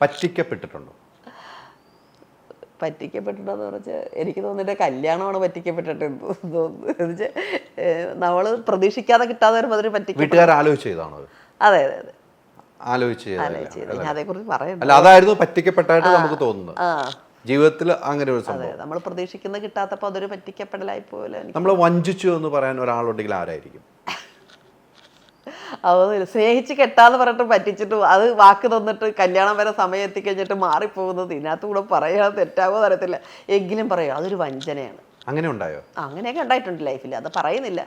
പറ്റിക്കപ്പെട്ടിട്ടുണ്ടോ? എന്ന് പറഞ്ഞാൽ എനിക്ക് തോന്നിയിട്ട് കല്യാണമാണ് പറ്റിക്കപ്പെട്ടിട്ടെന്ന് തോന്നുന്നു. നമ്മൾ പ്രതീക്ഷിക്കാതെ കിട്ടാതെ വരുമ്പോൾ അതൊരു പറ്റി വീട്ടുകാർ ആലോചിച്ച് ചെയ്താണോ അതെ അതെ അതെ. ആലോചിച്ച് ഞാൻ അതേക്കുറിച്ച് അല്ല അതായിരുന്നു പറ്റിക്കപ്പെട്ടായിട്ട് നമുക്ക് തോന്നുന്നത്. ജീവിതത്തിൽ അങ്ങനെ ഒരു സംഭവം. നമ്മൾ പ്രതീക്ഷിക്കുന്ന കിട്ടാത്തപ്പോൾ അതൊരു പറ്റിക്കപ്പെടലായി പോലെ നമ്മൾ വഞ്ചിച്ചു എന്ന് പറയാൻ ഒരാളുണ്ടെങ്കിൽ ആരായിരിക്കും? അത് സ്നേഹിച്ച് കെട്ടാന്ന് പറഞ്ഞിട്ട് പറ്റിച്ചിട്ട് അത് വാക്ക് തന്നിട്ട് കല്യാണം വരെ സമയം എത്തിക്കഴിഞ്ഞിട്ട് മാറിപ്പോകുന്നത് ഇതിനകത്ത് കൂടെ പറയാൻ തെറ്റാവോ തരത്തില്ല എങ്കിലും പറയാം അതൊരു വഞ്ചനയാണ്. അങ്ങനെ ഉണ്ടായോ? അങ്ങനെയൊക്കെ ഉണ്ടായിട്ടുണ്ട് ലൈഫിൽ അത് പറയുന്നില്ല.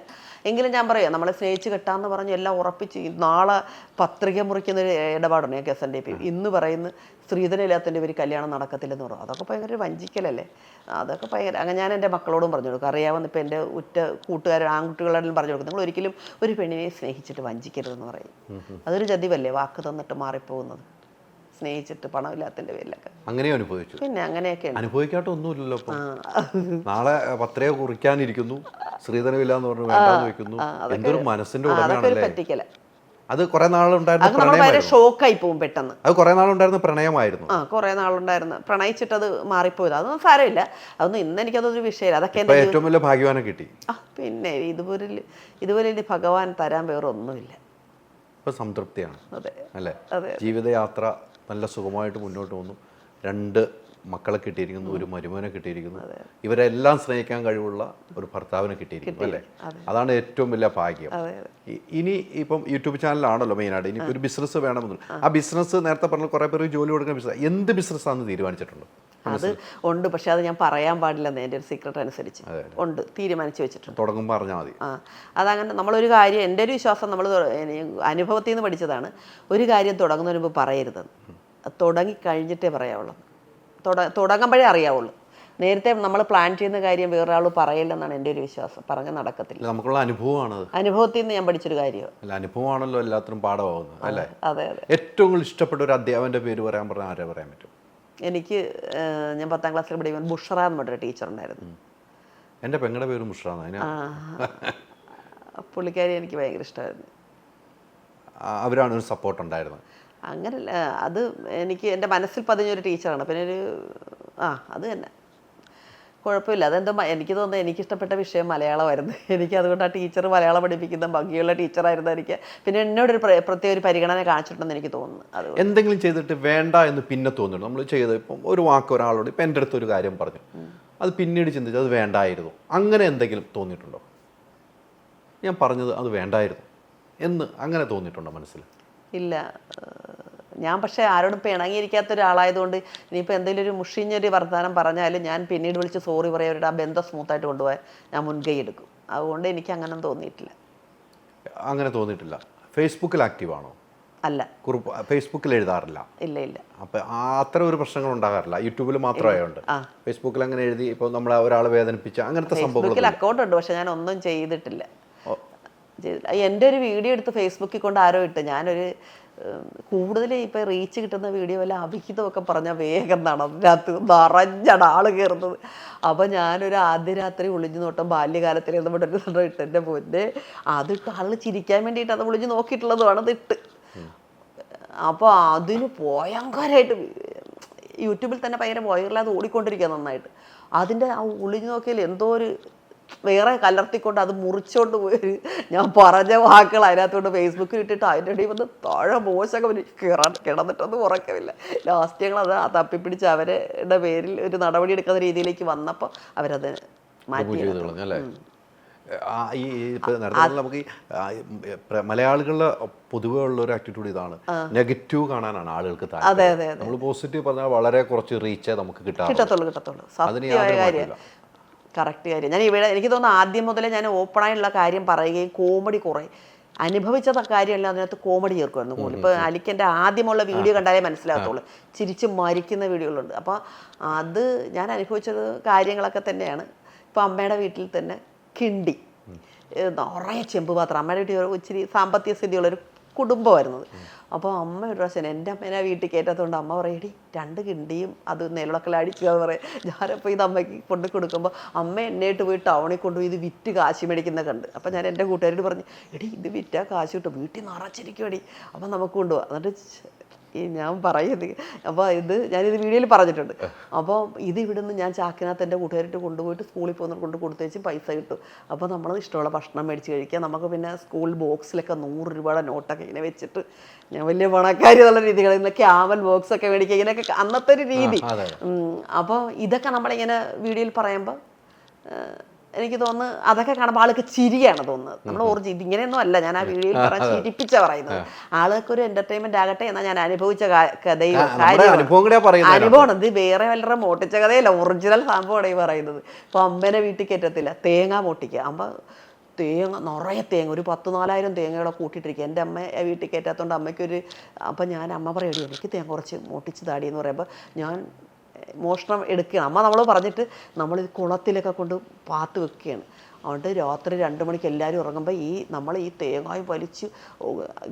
എങ്കിലും ഞാൻ പറയാം നമ്മളെ സ്നേഹിച്ച് കിട്ടാന്ന് പറഞ്ഞ് എല്ലാം ഉറപ്പിച്ച് നാളെ പത്രിക മുറിക്കുന്ന ഒരു ഇടപാടുണ്ട് ഞാൻ എസ് എൻ ഡി പി ഇന്ന് പറയുന്നു സ്ത്രീധനയില്ലാത്തതിന്റെ ഇവർ കല്യാണം നടക്കത്തില്ലെന്ന് പറഞ്ഞു. അതൊക്കെ ഭയങ്കര വഞ്ചിക്കലല്ലേ? അതൊക്കെ ഭയങ്കര അങ്ങനെ ഞാൻ എന്റെ മക്കളോടും പറഞ്ഞു കൊടുക്കും. അറിയാവുന്ന ഇപ്പം എന്റെ ഉറ്റ കൂട്ടുകാരും ആൺകുട്ടികളെല്ലാം പറഞ്ഞു കൊടുക്കും. നിങ്ങൾ ഒരിക്കലും ഒരു പെണ്ണിനെ സ്നേഹിച്ചിട്ട് വഞ്ചിക്കരുതെന്ന് പറയും. അതൊരു ചതിവല്ലേ? വാക്ക് തന്നിട്ട് മാറിപ്പോകുന്നത്. സ്നേഹിച്ചിട്ട് പണമില്ലാത്തതിന്റെ പേരിലൊക്കെ. അങ്ങനെയും അനുഭവിച്ചു. പിന്നെ അങ്ങനെയൊക്കെ അനുഭവിക്കാത്ത ഒന്നുമില്ലല്ലോ നാളെ പത്രയെ കുറിക്കാനിരിക്കുന്നു. ശ്രീധനമില്ല എന്ന് പറഞ്ഞു വേണ്ടാന്ന് വെക്കുന്നു. എന്തൊരു മനസ്സിന്റെ ഉടമയാണല്ലേ? അത് കുറെ നാളുണ്ടായിരുന്നു ഷോക്കായി പോകും പെട്ടെന്ന്. അത് കുറെ നാളുണ്ടായിരുന്ന പ്രണയമായിരുന്നു. ആ കുറേ നാളുണ്ടായിരുന്നു. പ്രണയിച്ചിട്ട് അത് മാറിപ്പോയത്. അതൊന്നും സാരമില്ല. അതൊന്നും ഇന്ന് എനിക്കതൊരു വിഷയമില്ല. അതൊക്കെ ഏറ്റവും വലിയ ഭാഗ്യവാനെ കിട്ടി. ആ പിന്നെ ഇതുപോലെ ഇതുപോലെ ഇനി ഭഗവാൻ തരാൻ വേറെ ഒന്നുമില്ല സംതൃപ്തിയാണ്. അതെ. അല്ലേ? ജീവിതയാത്ര നല്ല സുഖമായിട്ട് മുന്നോട്ട് പോകുന്നു. രണ്ട് മക്കളെ കിട്ടിയിരിക്കുന്നു ഒരു മരുമോനെ കിട്ടിയിരിക്കുന്നു. ഇവരെല്ലാം സ്നേഹിക്കാൻ കഴിവുള്ള ഒരു ഭർത്താവിനെ കിട്ടിയിരിക്കുന്നു അല്ലേ? അതാണ് ഏറ്റവും വലിയ ഭാഗ്യം. ഇനി ഇപ്പം യൂട്യൂബ് ചാനലാണല്ലോ മെയിനായിട്ട്. ഇനി ഒരു ബിസിനസ് വേണമെന്ന്. ആ. ബിസിനസ് നേരത്തെ പറഞ്ഞ കുറേ പേര് ജോലി കൊടുക്കുന്ന ബിസിനസ്. എന്ത് ബിസിനസ് ആണെന്ന് തീരുമാനിച്ചിട്ടുണ്ടോ? അത് ഉണ്ട് പക്ഷെ അത് ഞാൻ പറയാൻ പാടില്ലെന്ന് എന്റെ ഒരു സീക്രട്ട് അനുസരിച്ച്. ഉണ്ട് തീരുമാനിച്ചു വെച്ചിട്ടുണ്ട്. തുടങ്ങുമ്പോൾ പറഞ്ഞാൽ മതി. ആ അതങ്ങനെ നമ്മളൊരു കാര്യം എന്റെ ഒരു വിശ്വാസം നമ്മൾ അനുഭവത്തിൽ നിന്ന് പഠിച്ചതാണ്. ഒരു കാര്യം തുടങ്ങുന്നതിന് മുമ്പ് പറയരുത്. തുടങ്ങി കഴിഞ്ഞിട്ടേ പറയാവുള്ളൂ. തുടങ്ങുമ്പോഴേ അറിയാവുള്ളൂ. നേരത്തെ നമ്മൾ പ്ലാൻ ചെയ്യുന്ന കാര്യം വേറൊരാൾ പറയില്ലെന്നാണ് എന്റെ ഒരു വിശ്വാസം. പറഞ്ഞ് നടക്കത്തില്ല. നമുക്കുള്ള അനുഭവമാണ് അനുഭവത്തിൽ നിന്ന് ഞാൻ പഠിച്ചൊരു കാര്യമാണ്. അനുഭവമാണല്ലോ എല്ലാത്തിനും പാഠമാകുന്നത് അല്ലേ? അതെ അതെ. ഏറ്റവും കൂടുതൽ ഇഷ്ടപ്പെട്ട ഒരു അധ്യാപന്റെ പേര് പറയാൻ പറഞ്ഞാൽ ആരെ പറയാൻ പറ്റും? എനിക്ക് ഞാൻ പത്താം ക്ലാസ്സിൽ പഠിക്കുമ്പോൾ ബുഷറ എന്ന് പറഞ്ഞൊരു ടീച്ചർ ഉണ്ടായിരുന്നു. എന്റെ പെങ്ങളുടെ പേര് ബുഷറ പുള്ളിക്കാരി എനിക്ക് ഭയങ്കര ഇഷ്ടമായിരുന്നു. അവരാണ് ഒരു സപ്പോർട്ട് ഉണ്ടായിരുന്നത്. അങ്ങനല്ല. അത് എനിക്ക് എന്റെ മനസ്സിൽ പതിഞ്ഞൊരു ടീച്ചറാണ്. പിന്നെ ഒരു ആ അത് തന്നെ. കുഴപ്പമില്ല. അതെന്തോ എനിക്ക് തോന്നുന്നത് എനിക്കിഷ്ടപ്പെട്ട വിഷയം മലയാളമായിരുന്നു. എനിക്ക് അതുകൊണ്ട് ആ ടീച്ചർ മലയാളം പഠിപ്പിക്കുന്ന ഭംഗിയുള്ള ടീച്ചറായിരുന്നു എനിക്ക്. പിന്നെ എന്നോട് ഒരു പ്രത്യേക ഒരു പരിഗണന കാണിച്ചിട്ടുണ്ടെന്ന് എനിക്ക് തോന്നുന്നു. അത് എന്തെങ്കിലും ചെയ്തിട്ട് വേണ്ട എന്ന് പിന്നെ തോന്നുന്നു നമ്മൾ ചെയ്ത് ഇപ്പം ഒരു വാക്ക് ഒരാളോട് ഇപ്പം എന്റെ അടുത്ത് ഒരു കാര്യം പറഞ്ഞു. അത് പിന്നീട് ചിന്തിച്ചു അത് വേണ്ടായിരുന്നു. അങ്ങനെ എന്തെങ്കിലും തോന്നിയിട്ടുണ്ടോ? ഞാൻ പറഞ്ഞത് അത് വേണ്ടായിരുന്നു എന്ന് അങ്ങനെ തോന്നിയിട്ടുണ്ടോ മനസ്സിൽ? ഇല്ല. ഞാൻ പക്ഷേ ആരോടും പിണങ്ങിയിരിക്കാത്ത ഒരാളായതുകൊണ്ട് ഇനിയിപ്പോൾ എന്തെങ്കിലും ഒരു മുഷിഞ്ഞൊരു വർത്തമാനം പറഞ്ഞാലും ഞാൻ പിന്നീട് വിളിച്ച് സോറി പറയുന്നവരുടെ ആ ബന്ധം സ്മൂത്തായിട്ട് കൊണ്ടുപോകാൻ ഞാൻ മുൻകൈ എടുക്കും. അതുകൊണ്ട് എനിക്ക് അങ്ങനെ തോന്നിയിട്ടില്ല. അങ്ങനെ തോന്നിയിട്ടില്ല. ഫേസ്ബുക്കിൽ ആക്റ്റീവ് ആണോ? അല്ല. കുറിപ്പ് ഫേസ്ബുക്കിൽ എഴുതാറില്ല? ഇല്ല ഇല്ല. അപ്പം അത്ര ഒരു പ്രശ്നങ്ങൾ ഉണ്ടാകാറില്ല. യൂട്യൂബിൽ മാത്രമായതുകൊണ്ട്. ഫേസ്ബുക്കിൽ അങ്ങനെ എഴുതി ഇപ്പോൾ നമ്മൾ ഒരാളെ വേദനിപ്പിച്ച അങ്ങനത്തെ സംഭവം അക്കൗണ്ട് ഉണ്ട് പക്ഷെ ഞാൻ ഒന്നും ചെയ്തിട്ടില്ല. എന്റെ ഒരു വീഡിയോ എടുത്ത് ഫേസ്ബുക്കിൽ കൊണ്ട് ആരോ ഇട്ട്. ഞാനൊരു കൂടുതൽ ഇപ്പം റീച്ച് കിട്ടുന്ന വീഡിയോ വല്ല അഭിഹിതമൊക്കെ പറഞ്ഞാൽ വേഗം നടന്നതിനകത്ത് നിറഞ്ഞാണ് ആൾ കയറുന്നത് അപ്പം ഞാനൊരു ആദ്യ രാത്രി ഒളിഞ്ഞു നോട്ടം ബാല്യകാലത്തിൽ എന്ന് സംഭവം ഇട്ട് എന്റെ പൊന്നെ. അതിട്ട് ആൾ ചിരിക്കാൻ വേണ്ടിയിട്ട് അത് ഒളിഞ്ഞു നോക്കിയിട്ടുള്ളതുമാണ് അതിട്ട്. അപ്പോൾ അതിന് ഭയങ്കരമായിട്ട് യൂട്യൂബിൽ തന്നെ ഭയങ്കര വൈറലാത് ഓടിക്കൊണ്ടിരിക്കുക നന്നായിട്ട്. അതിന്റെ ആ ഒളിഞ്ഞു നോക്കിയാൽ എന്തോ ഒരു വേറെ കലർത്തിക്കൊണ്ട് അത് മുറിച്ചോണ്ട് പോയി. ഞാൻ പറഞ്ഞ വാക്കുകൾ അതിനകത്തോട്ട് ഫേസ്ബുക്കിൽ ഇട്ടിട്ട് അതിന്റെ ഇടയിൽ വന്ന് താഴെ മോശമൊക്കെ വരും കിട കിടന്നിട്ടൊന്നും ഉറക്കമില്ല. ലാസ്റ്റ് ഞങ്ങൾ അത് തപ്പിപ്പിടിച്ച് അവരുടെ പേരിൽ ഒരു നടപടി എടുക്കുന്ന രീതിയിലേക്ക് വന്നപ്പോൾ അവരത് മാറ്റി ഈ നമുക്ക് മലയാളികളുടെ പൊതുവെ ഉള്ള ഒരു ആറ്റിറ്റ്യൂഡ് ഇതാണ്. നെഗറ്റീവ് കാണാനാണ് ആളുകൾക്ക് നമ്മൾ പോസിറ്റീവ് പറഞ്ഞാൽ വളരെ കുറച്ച് റീച്ചേ നമുക്ക് കിട്ടാറുള്ളൂ. അതിന് യാതൊരു. കറക്റ്റ് കാര്യം. ഞാൻ ഇവിടെ എനിക്ക് തോന്നുന്നു ആദ്യം മുതലേ ഞാൻ ഓപ്പണായിട്ടുള്ള കാര്യം പറയുകയും കോമഡി കുറേ. അനുഭവിച്ച കാര്യമല്ല അതിനകത്ത് കോമഡി ചേർക്കുമായിരുന്നു കൂടുതൽ. ഇപ്പോൾ അലിക്കന്റെ ആദ്യമുള്ള വീഡിയോ കണ്ടാലേ മനസ്സിലാകത്തുള്ളൂ. ചിരിച്ച് മരിക്കുന്ന വീഡിയോകളുണ്ട്. അപ്പോൾ അത് ഞാൻ അനുഭവിച്ചത് കാര്യങ്ങളൊക്കെ തന്നെയാണ്. ഇപ്പോൾ അമ്മയുടെ വീട്ടിൽ തന്നെ കിണ്ടി. നിറയെ ചെമ്പ് പാത്രം. അമ്മയുടെ വീട്ടിൽ ഒരു ഇച്ചിരി സാമ്പത്തിക സ്ഥിതിയുള്ളൊരു കുടുംബമായിരുന്നത്. അപ്പോൾ അമ്മ ഒരു പ്രാവശ്യം എന്റെ അമ്മേനെ വീട്ടിൽ കയറ്റാത്തതുകൊണ്ട് അമ്മ പറയടി രണ്ട് കിണ്ടിയും അത് നിലവിളക്കൽ അടിക്കുക എന്ന് പറയും. ഞാനപ്പോൾ ഇത് അമ്മയ്ക്ക് കൊണ്ട് കൊടുക്കുമ്പോൾ അമ്മ എന്നെയിട്ട് പോയി ടൗണിൽ കൊണ്ടുപോയി ഇത് വിറ്റ് കാശ് മേടിക്കുന്ന കണ്ട്. അപ്പോൾ ഞാൻ എന്റെ കൂട്ടുകാരോട് പറഞ്ഞു എടി ഇത് വിറ്റാൽ കാശ് കിട്ടും. വീട്ടിൽ നിറച്ചിരിക്കും എടി അപ്പം നമുക്ക് കൊണ്ടുപോകാം എന്നിട്ട് ഈ ഞാൻ പറയുന്നത് അപ്പോൾ ഇത് ഞാനിത് വീഡിയോയിൽ പറഞ്ഞിട്ടുണ്ട്. അപ്പോൾ ഇത് ഇവിടുന്ന് ഞാൻ ചാക്കിനകത്ത് എന്റെ കൂട്ടുകാരിട്ട് കൊണ്ടുപോയിട്ട് സ്കൂളിൽ പോകുന്ന കൊണ്ട് കൊടുത്തേച്ച് പൈസ കിട്ടും. അപ്പോൾ നമ്മൾ ഇഷ്ടമുള്ള ഭക്ഷണം മേടിച്ച് കഴിക്കുക. നമുക്ക് പിന്നെ സ്കൂൾ ബോക്സിലൊക്കെ നൂറ് രൂപയുടെ നോട്ടൊക്കെ ഇങ്ങനെ വെച്ചിട്ട് ഞാൻ വലിയ പണക്കാരി എന്നുള്ള രീതികൾ ഇന്ന് ക്യാമൽ ബോക്സൊക്കെ മേടിക്കുക. ഇങ്ങനെയൊക്കെ അന്നത്തെ ഒരു രീതി. അപ്പോൾ ഇതൊക്കെ നമ്മളിങ്ങനെ വീഡിയോയിൽ പറയുമ്പോൾ എനിക്ക് തോന്നുന്നു അതൊക്കെ കാണുമ്പോൾ ആൾക്ക് ചിരിയാണ് തോന്നുന്നത്. നമ്മൾ ഓർജി ഇതിങ്ങനെയൊന്നും അല്ല. ഞാൻ ആ വീഡിയോയിൽ പറഞ്ഞ ചിരിപ്പിച്ച പറയുന്നത്. ആൾക്ക് ഒരു എന്റർടൈൻമെന്റ് ആകട്ടെ എന്നാൽ ഞാൻ അനുഭവിച്ച കഥയും അനുഭവമാണ്. ഇത് വേറെ വല്ലവരുടെ മോട്ടിച്ച കഥയല്ല. ഒറിജിനൽ സംഭവമാണ് ഈ പറയുന്നത്. ഇപ്പൊ അമ്മേനെ വീട്ടിൽ കയറ്റത്തില്ല. തേങ്ങ മോട്ടിക്കുക അമ്മ തേങ്ങ നിറയെ തേങ്ങ. ഒരു പത്ത് നാലായിരം തേങ്ങയുടെ കൂട്ടിയിട്ടിരിക്കുക. എന്റെ അമ്മ വീട്ടിൽ കയറ്റാത്തതുകൊണ്ട് അമ്മയ്ക്കൊരു അപ്പം ഞാൻ അമ്മ പറയടി എനിക്ക് തേങ്ങ കുറച്ച് മോട്ടിച്ച് താടി എന്ന് പറയുമ്പോൾ ഞാൻ മോഷണം എടുക്കുകയാണ്. അമ്മ നമ്മൾ പറഞ്ഞിട്ട് നമ്മൾ ഈ കുളത്തിലൊക്കെ കൊണ്ട് പാത്ത് വെക്കുകയാണ്. അതുകൊണ്ട് രാത്രി രണ്ട് മണിക്ക് എല്ലാവരും ഉറങ്ങുമ്പോൾ ഈ നമ്മൾ ഈ തേങ്ങായും വലിച്ച്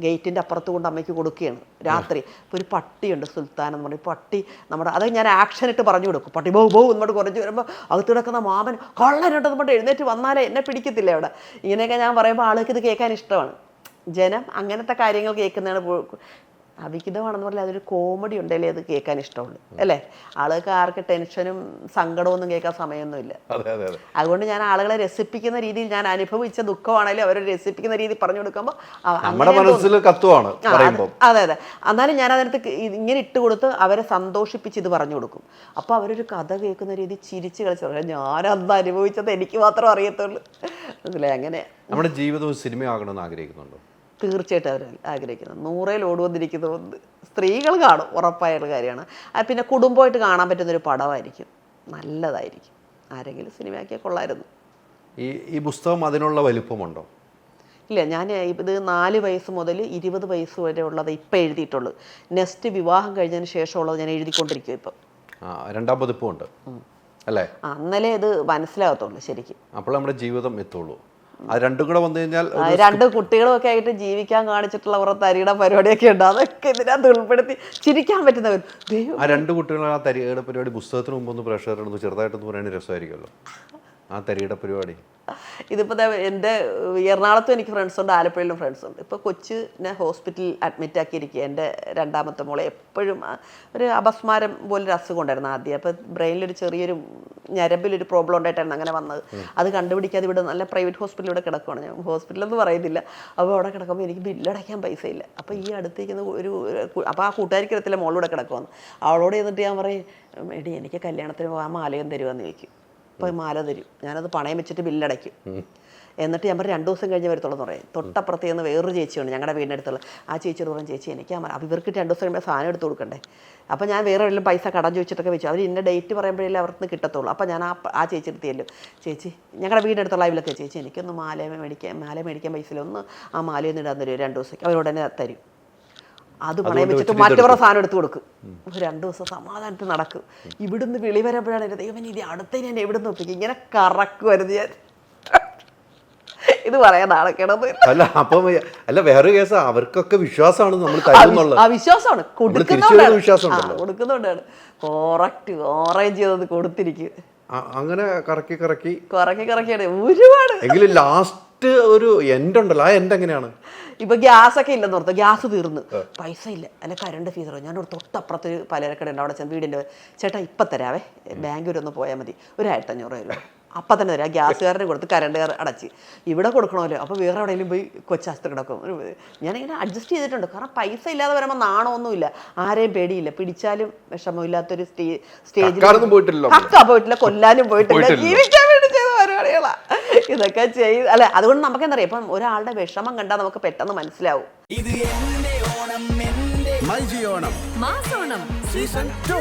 ഗേറ്റിന്റെ അപ്പുറത്ത് കൊണ്ട് അമ്മയ്ക്ക് കൊടുക്കുകയാണ് രാത്രി. ഇപ്പോൾ ഒരു പട്ടിയുണ്ട് സുൽത്താൻ എന്ന് പറഞ്ഞ പട്ടി നമ്മുടെ അത് ഞാൻ ആക്ഷൻ ഇട്ട് പറഞ്ഞു കൊടുക്കും. പട്ടി ബോ ബോ എന്നോട് കുറച്ച് വരുമ്പോൾ അകത്ത് കിടക്കുന്ന മാമൻ കള്ളനുണ്ടെന്ന് പറഞ്ഞിട്ട് എഴുന്നേറ്റ് വന്നാലേ എന്നെ പിടിക്കത്തില്ല അവിടെ? ഇങ്ങനെയൊക്കെ ഞാൻ പറയുമ്പോൾ ആൾക്ക് ഇത് കേൾക്കാൻ ഇഷ്ടമാണ്. ജനം അങ്ങനത്തെ കാര്യങ്ങൾ കേൾക്കുന്നതാണ് അവിഹിതമാണെന്ന് പറഞ്ഞാൽ അതൊരു കോമഡി ഉണ്ടെങ്കിലേ അത് കേൾക്കാൻ ഇഷ്ടമുള്ളൂ അല്ലേ? ആളുകൾക്ക് ആർക്ക് ടെൻഷനും സങ്കടവും ഒന്നും കേൾക്കാൻ സമയമൊന്നുമില്ല. അതെ അതെ അതെ. അതുകൊണ്ട് ഞാൻ ആളുകളെ രസിപ്പിക്കുന്ന രീതിയിൽ ഞാൻ അനുഭവിച്ച ദുഃഖമാണെങ്കിലും അവരെ രസിപ്പിക്കുന്ന രീതി പറഞ്ഞു കൊടുക്കുമ്പോൾ നമ്മുടെ മനസ്സിൽ കത്തുവാണ് അതെ അതെ എന്നാലും ഞാൻ അതിനകത്ത് ഇങ്ങനെ ഇട്ട് കൊടുത്ത് അവരെ സന്തോഷിപ്പിച്ച് ഇത് പറഞ്ഞു കൊടുക്കും. അപ്പോൾ അവരൊരു കഥ കേൾക്കുന്ന രീതി ചിരിച്ച് കളിച്ചു ഞാൻ അന്ന് അനുഭവിച്ചത് എനിക്ക് മാത്രം അറിയത്തുള്ളൂ. മനസ്സിലായി? അങ്ങനെ. നമ്മുടെ ജീവിതവും സിനിമയാകണമെന്ന് ആഗ്രഹിക്കുന്നുണ്ടോ? തീർച്ചയായിട്ടും അവർ ആഗ്രഹിക്കുന്നത്. നൂറേൽ ഓടുവന്നിരിക്കുന്നത് സ്ത്രീകൾ കാണും ഉറപ്പായുള്ള കാര്യമാണ്. അത് പിന്നെ കുടുംബമായിട്ട് കാണാൻ പറ്റുന്നൊരു പടമായിരിക്കും. നല്ലതായിരിക്കും. ആരെങ്കിലും സിനിമയാക്കിയാൽ കൊള്ളായിരുന്നു ഈ ഈ പുസ്തകം അതിനുള്ള വലിപ്പമുണ്ടോ? ഇല്ല ഞാൻ ഇത് നാല് വയസ്സ് മുതൽ ഇരുപത് വയസ്സ് വരെ ഉള്ളത് ഇപ്പം എഴുതിയിട്ടുള്ളൂ നെക്സ്റ്റ് വിവാഹം കഴിഞ്ഞതിന് ശേഷമുള്ളത് ഞാൻ എഴുതിക്കൊണ്ടിരിക്കും ഇപ്പം. രണ്ടാം പതിപ്പുണ്ട്. അല്ലേ? അന്നലെ ഇത് മനസ്സിലാകത്തുള്ളൂ ശരിക്കും. അപ്പോൾ നമ്മുടെ ജീവിതം എത്തുള്ളൂ. അത് രണ്ടും കൂടെ വന്നു കഴിഞ്ഞാൽ രണ്ട് കുട്ടികളും ഒക്കെ ആയിട്ട് ജീവിക്കാൻ കാണിച്ചിട്ടുള്ള കുറെ തരിയുടെ പരിപാടിയൊക്കെ ഉണ്ട്. അതൊക്കെ ഇതിനകത്ത് ഉൾപ്പെടുത്തി ചിരിക്കാൻ പറ്റുന്നവർ ആ രണ്ട് കുട്ടികളും ആ തരികയുടെ പരിപാടി. പുസ്തകത്തിന് മുമ്പ് ഒന്ന് പ്രേക്ഷകരോട് ചെറുതായിട്ടൊന്ന് പറയുന്നത് രസമായിരിക്കുമല്ലോ. ആ തരിയുടെ പരിപാടി. ഇതിപ്പോ എന്റെ എന്റെ എറണാകുളത്തും എനിക്ക് ഫ്രണ്ട്സ് ഉണ്ട് ആലപ്പുഴയിലും ഫ്രണ്ട്സ് ഉണ്ട്. ഇപ്പോൾ കൊച്ചിനെ ഹോസ്പിറ്റലിൽ അഡ്മിറ്റ് ആക്കിയിരിക്കുക എന്റെ രണ്ടാമത്തെ മോളെ. എപ്പോഴും ഒരു അപസ്മാരം പോലൊരു അസുഖം ഉണ്ടായിരുന്നു ആദ്യം. അപ്പോൾ ബ്രെയിനിലൊരു ചെറിയൊരു ഞരമ്പിലൊരു പ്രോബ്ലം ഉണ്ടായിട്ടാണ് അങ്ങനെ വന്നത്. അത് കണ്ടുപിടിക്കാതെ ഇവിടെ നല്ല പ്രൈവറ്റ് ഹോസ്പിറ്റലിൽ ഇവിടെ കിടക്കുവാണ്. ഞാൻ ഹോസ്പിറ്റലെന്ന് പറയുന്നില്ല. അപ്പോൾ അവിടെ കിടക്കുമ്പോൾ എനിക്ക് ബില്ലടയ്ക്കാൻ പൈസ ഇല്ല അപ്പോൾ ഈ അടുത്തേക്കുന്ന ഒരു അപ്പോൾ ആ കൂട്ടുകാരിക്ക് അറിയത്തില്ല മോളിവിടെ കിടക്കുവാണ് അവളോട് ചെന്നിട്ട് ഞാൻ പറയും എടി എനിക്ക് കല്യാണത്തിന് പോകാൻ മാലയും തരുമെന്ന് ചോദിക്കും. അപ്പോൾ മാല തരും. ഞാനത് പണയം വെച്ചിട്ട് ബില്ലടയ്ക്കും. എന്നിട്ട് ഞാൻ പറയും രണ്ട് ദിവസം കഴിഞ്ഞ് വരത്തുള്ളൂ പറയും. തൊട്ടപ്പുറത്ത് നിന്ന് വേറൊരു ചേച്ചിയുണ്ട് ഞങ്ങളുടെ വീടിനടുത്തുള്ള ആ ചേച്ചിയോട് പറയും ചേച്ചി എനിക്ക് ആ മാല അപ്പോൾ ഇവർക്ക് രണ്ട് ദിവസം കഴിയുമ്പോൾ സാധനം എടുത്ത് കൊടുക്കണ്ടേ? അപ്പോൾ ഞാൻ വേറെ എല്ലാം പൈസ കടം ചോദിച്ചിട്ടൊക്കെ വെച്ചു. അവർ ഇന്ന ഡേറ്റ് പറയുമ്പോഴേ അവർക്ക് കിട്ടത്തുള്ളൂ. അപ്പോൾ ഞാൻ ആ ആ ചേച്ചി എടുത്തിയല്ലോ ചേച്ചി ഞങ്ങളുടെ വീടിനടുത്തുള്ള അവിലൊക്കെ ചേച്ചി എനിക്കൊന്ന് മാല മേടിക്കാൻ മാല മേടിക്കാൻ പൈസയിലൊന്ന് ആ മാലയൊന്നും ഇടാൻ തരും രണ്ട് ദിവസത്തേക്ക് അവരോട് തന്നെ തരും. അത് പണയം വെച്ചിട്ട് മറ്റവരുടെ സാധനം എടുത്തു കൊടുക്കും. രണ്ട് ദിവസം സമാധാനത്തിൽ നടക്കും. ഇവിടുന്ന് വിളി വരുമ്പോഴാണ് എന്റെ ദൈവം ഇത് അടുത്ത ഞാൻ എവിടുന്ന് ഒപ്പിക്കും. ഇങ്ങനെ കറക്കുമായിരുന്നു ഞാൻ. ഇത് പറയാൻ നാളെക്കിടന്ന് അല്ല അപ്പം അല്ല വേറൊരു കേസ്. അവർക്കൊക്കെ വിശ്വാസമാണ് നമ്മൾ തരുന്നുള്ളത് ആ വിശ്വാസമാണ്. വിശ്വാസം ആ, ഉണ്ടല്ലോ. ഓറേഞ്ച് ചെയ്തത് കൊടുത്തിരിക്കും. അങ്ങനെ കറക്കി കറക്കി. കറക്കി കറക്കിയാണ്. ഒരുപാട്. എങ്കിലും ലാസ്റ്റ് ഒരു എൻഡ് ഉണ്ടല്ലോ. ആ എൻഡ് എങ്ങനെയാണ്? ഇപ്പൊ ഗ്യാസ് ഒക്കെ ഇല്ലെന്ന് ഓർത്ത്? ഗ്യാസ് തീർന്നു. പൈസ ഇല്ല. അല്ല കരണ്ട് ഫീസ് ഞാൻ ഒരു തൊട്ടപ്പുറത്ത് ഒരു പലചരക്കട ഉണ്ട് അവിടെ ചെന്ന് വീടിന്റെ ചേട്ടാ ഇപ്പം തരാവേ. ബാങ്ക് വരെ ഒന്ന് പോയാൽ മതി. ഒരു ആയിരത്തി അഞ്ഞൂറ് രൂപ അപ്പം തന്നെ തരാം. ഗ്യാസുകാരനെ കൊടുത്ത് കറണ്ട് അടച്ച്. ഇവിടെ കൊടുക്കണമല്ലോ. അപ്പോൾ വേറെ എവിടെയെങ്കിലും പോയി കൊച്ചാസ്ത്ര കിടക്കും. ഞാൻ ഞാനിങ്ങനെ അഡ്ജസ്റ്റ് ചെയ്തിട്ടുണ്ട്. കാരണം പൈസ ഇല്ലാതെ വരുമ്പോൾ നാണമൊന്നുമില്ല. ആരെയും പേടിയില്ല. പിടിച്ചാലും വിഷമമില്ലാത്തൊരു സ്റ്റേ സ്റ്റേജിൽ പോയിട്ടില്ല. കൊല്ലാനും പോയിട്ടില്ല. ജീവിക്കാൻ വേണ്ടി പരിപാടികളാ ഇതൊക്കെ ചെയ്ത് അല്ല അതുകൊണ്ട് നമുക്ക് എന്താ പറയാ ഇപ്പം ഒരാളുടെ വിഷമം കണ്ടാൽ നമുക്ക് പെട്ടെന്ന് മനസ്സിലാവും. ഇത് എന്റെ ഓണം എന്റെ ഓണം. മാസോണം. Season two